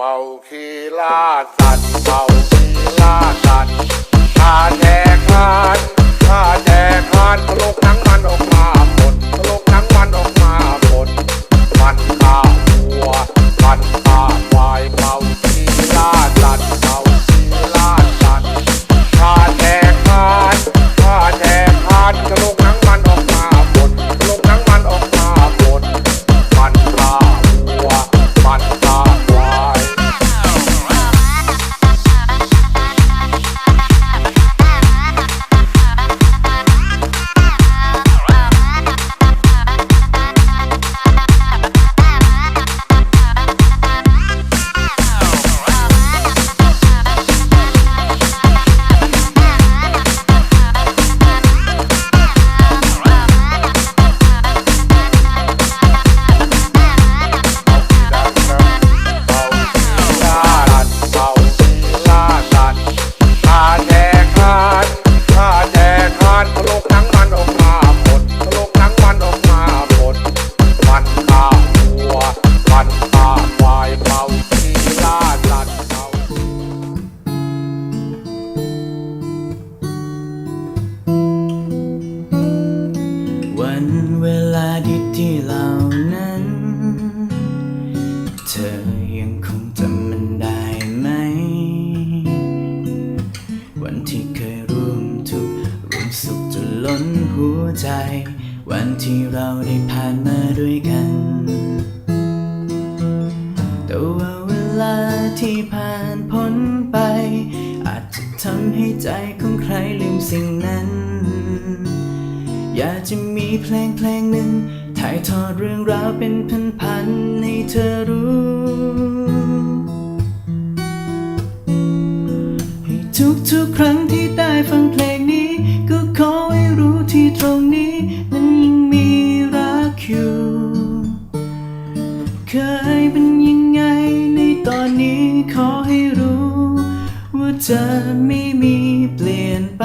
เมาขี้ล่าสัตว์เมา เธอยังคงจำมันได้ไหม วันที่เคยร่วมทุกข์ร่วมสุขจนล้นหัวใจ วันที่เราได้ผ่านมาด้วยกัน แต่ว่าเวลาที่ผ่านพ้นไป อาจจะทำให้ใจของใครลืมสิ่งนั้น อยากจะมีเพลงเพลงหนึ่ง ถ่ายทอดเรื่องราวเป็นพันๆให้เธอรู้ให้ทุกๆครั้งที่ได้ฟังเพลงนี้ ก็ขอให้รู้ที่ตรงนี้ นั้นยังมีรักอยู่เคยเป็นยังไงในตอนนี้ขอให้รู้ ว่าจะไม่มีเปลี่ยนไป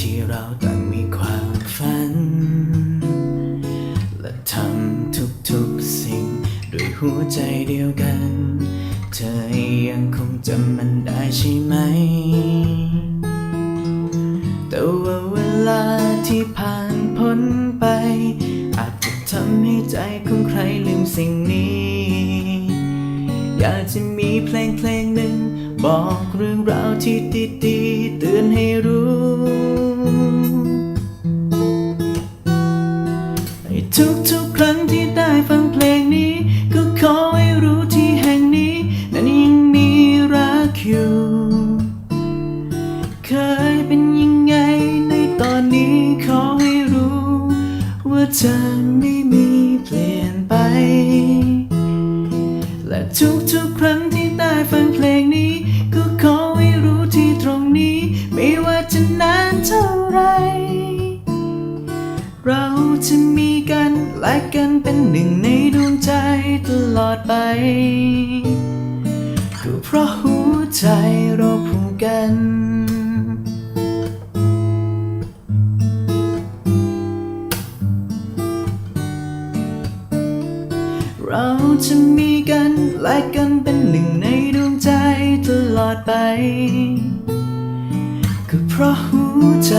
ที่เราต่างมีความฝัน และทำทุกๆสิ่งด้วยหัวใจเดียวกัน เธอยังคงจำมันได้ใช่ไหม แต่ว่าเวลาที่ผ่านพ้นไป อาจจะทำให้ใจของใครลืมสิ่งนี้ อยากจะมีเพลงเพลงหนึ่งบอกเรื่องราวที่ดีๆเตือนให้รู้ ทุกๆ ครั้งที่ได้ฟังเพลงนี้ ก็ขอให้รู้ที่แห่งนี้ นั้นยังมีรักอยู่ เคยเป็นยังไงในตอนนี้ขอให้รู้ ว่าจะไม่มีเปลี่ยนไป และทุกๆ ครั้งที่ ลอดไป ก็เพราะหัวใจเราผูกกันเราจะมีกันและกันเป็นหนึ่งในดวงใจตลอดไป ก็เพราะหัวใจ